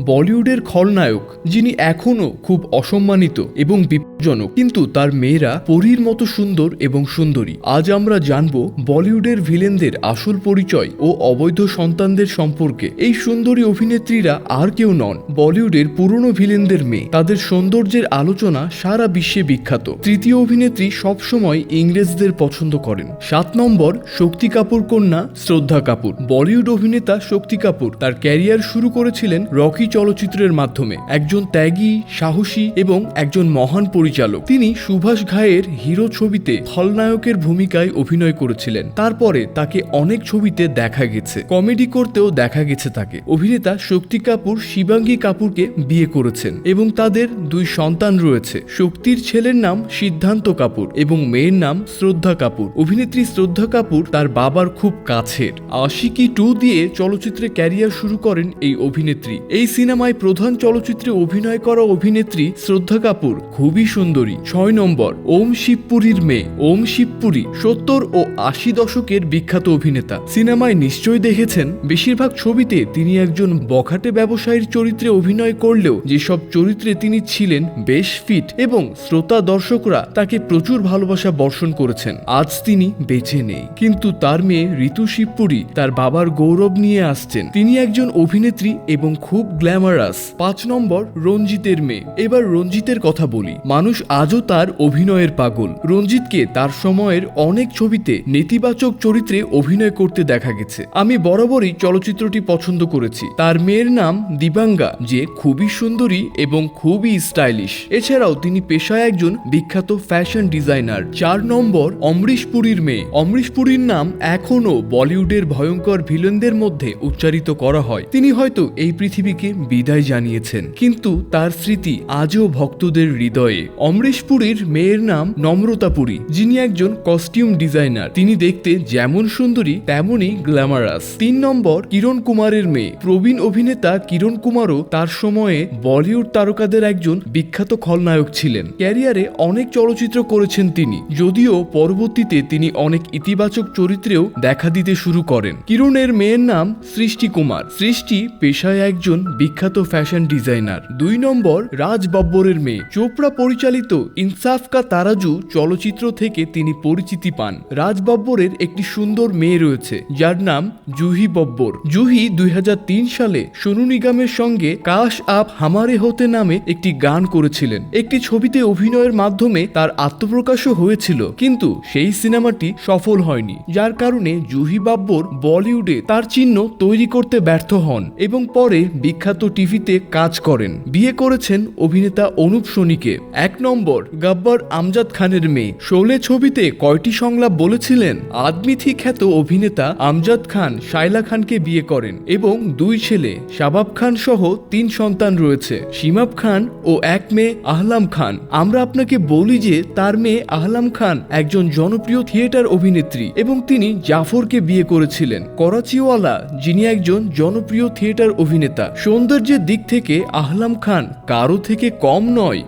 বলিউডের খলনায়ক, যিনি এখনও খুব অসম্মানিত এবং বিপজ্জনক, কিন্তু তার মেয়েরা পরীর মতো সুন্দর এবং সুন্দরী। আজ আমরা জানব বলিউডের ভিলেনদের আসল পরিচয় ও অবৈধ সন্তানদের সম্পর্কে। এই সুন্দরী অভিনেত্রীরা আর কেউ নন, বলিউডের পুরনো ভিলেনদের মেয়ে। তাদের সৌন্দর্যের আলোচনা সারা বিশ্বে বিখ্যাত। তৃতীয় অভিনেত্রী সবসময় ইংরেজদের পছন্দ করেন। সাত নম্বর, শক্তি কাপুর কন্যা শ্রদ্ধা কাপুর। বলিউড অভিনেতা শক্তি কাপুর তার ক্যারিয়ার শুরু করেছিলেন রকি চলচ্চিত্রের মাধ্যমে একজন ত্যাগী, সাহসী এবং একজন মহান পরিচালক। তিনি সুভাষ ঘায়ের হিরো ছবিতে খলনায়কের ভূমিকায় অভিনয় করেছিলেন। তারপরে তাকে অনেক ছবিতে দেখা গেছে। কমেডি করতেও দেখা গেছে তাকে। অভিনেতা শক্তি কাপুর, শিবাঙ্গী কাপুরকে বিয়ে করেছেন এবং তাদের দুই সন্তান রয়েছে। শক্তির ছেলের নাম সিদ্ধান্ত কাপুর এবং মেয়ের নাম শ্রদ্ধা কাপুর। অভিনেত্রী শ্রদ্ধা কাপুর তার বাবার খুব কাছের। আশিকি টু দিয়ে চলচ্চিত্রে ক্যারিয়ার শুরু করেন এই অভিনেত্রী। এই সিনেমায় প্রধান চলচ্চিত্রে অভিনয় করা অভিনেত্রী শ্রদ্ধা কাপুর খুবই সুন্দরী। ছয় নম্বর, ওম শিবপুরীর মেয়ে। ওম শিবপুরী সত্তর ও আশি দশকের বিখ্যাত অভিনেতা। সিনেমায় নিশ্চয়ই দেখেছেন, বেশিরভাগ ছবিতে তিনি একজন বখাটে ব্যবসায়ীর চরিত্রে অভিনয় করলেও যেসব চরিত্রে তিনি ছিলেন বেশ ফিট এবং শ্রোতা দর্শকরা তাকে প্রচুর ভালোবাসা বর্ষণ করেছেন। আজ তিনি বেঁচে নেই। কিন্তু তার মেয়ে ঋতু শিবপুরী তার বাবার গৌরব নিয়ে আসছেন। তিনি একজন অভিনেত্রী এবং খুব গ্ল্যামারাস। পাঁচ নম্বর, রঞ্জিতের মেয়ে। এবার রঞ্জিতের কথা বলি। মানুষ আজও তার অভিনয়ের পাগল। রঞ্জিতকে তার সময়ের অনেক ছবিতে নেতিবাচক চরিত্রে অভিনয় করতে দেখা গেছে। আমি বরাবরই চলচ্চিত্রটি পছন্দ করেছি। তার মেয়ের নাম দিবাঙ্গা, যে খুবই সুন্দরী এবং খুবই স্টাইলিশ। এছাড়াও তিনি পেশায় একজন বিখ্যাত ফ্যাশন ডিজাইনার। চার নম্বর অমরিশ পুরীর মেয়ে। অমরিশ পুরীর নাম এখনও বলিউডের ভয়ঙ্কর ভিলেনদের মধ্যে উচ্চারিত করা হয়। তিনি হয়তো এই পৃথিবীকে বিদায় জানিয়েছেন। কিন্তু তার স্মৃতি আজও ভক্তদের হৃদয়ে। অমরিশ পুরীর মেয়ের নাম নম্রতা পুরী যিনি একজন কস্টিউম ডিজাইনার তিনি দেখতে যেমন সুন্দরী, তেমনই গ্ল্যামারাস তিন নম্বর, কিরণ কুমারের মেয়ে। প্রবীণ অভিনেতা কিরণ কুমারও তার সময়ে বলিউড তারকাদের একজন বিখ্যাত খলনায়ক ছিলেন। ক্যারিয়ারে অনেক চলচ্চিত্র করেছেন তিনি, যদিও পরবর্তীতে তিনি অনেক ইতিবাচক চরিত্রেও দেখা দিতে শুরু করেন। কিরণের মেয়ের নাম সৃষ্টি কুমার। সৃষ্টি পেশায় একজন বিখ্যাত ফ্যাশন ডিজাইনার। দুই নম্বর, রাজ বব্বরের মেয়ে। চোপড়া পরিচালিত ইনসাফ কা তারাজু চলচ্চিত্র থেকে তিনি পরিচিতি পান। রাজ বব্বরের একটি সুন্দর মেয়ে রয়েছে, যার নাম জুহি বব্বর। জুহি দুই হাজার তিন সালে সোনু নিগমের সঙ্গে কাশ আপ হামারে হতে নামে একটি গান করেছিলেন। একটি ছবিতে অভিনয়ের মাধ্যমে তার আত্মপ্রকাশও হয়েছিল, কিন্তু সেই সিনেমাটি সফল হয়নি। যার কারণে জুহি বাব্বর বলিউডে তার চিহ্ন তৈরি করতে ব্যর্থ হন এবং পরে বিখ্যাত টিভিতে কাজ করেন। বিয়ে করেছেন অভিনেতা অনুপ সোনিকে। এক নম্বর, গাব্বার আমজাদ খানের মেয়ে। শোলে ছবিতে কয়টি সংলাপ বলেছিলেন? আদমিথি খ্যাত অভিনেতা আমজাদ খান শাইলা খানকে বিয়ে করেন এবং দুই ছেলে, শাবাব খান সহ তিন সন্তান রয়েছে। সীমাব খান ও এক মেয়ে, আহলাম খান। আমরা আপনাকে বলি যে তার মেয়ে আহলাম খান একজন জনপ্রিয় থিয়েটার অভিনেত্রী এবং তিনি জাফরকে বিয়ে করেছিলেন। করাচিওয়ালা, যিনি একজন জনপ্রিয় থিয়েটার অভিনেতা। সৌন্দর্যের দিক থেকে আহলাম খান কারও থেকে কম নয়।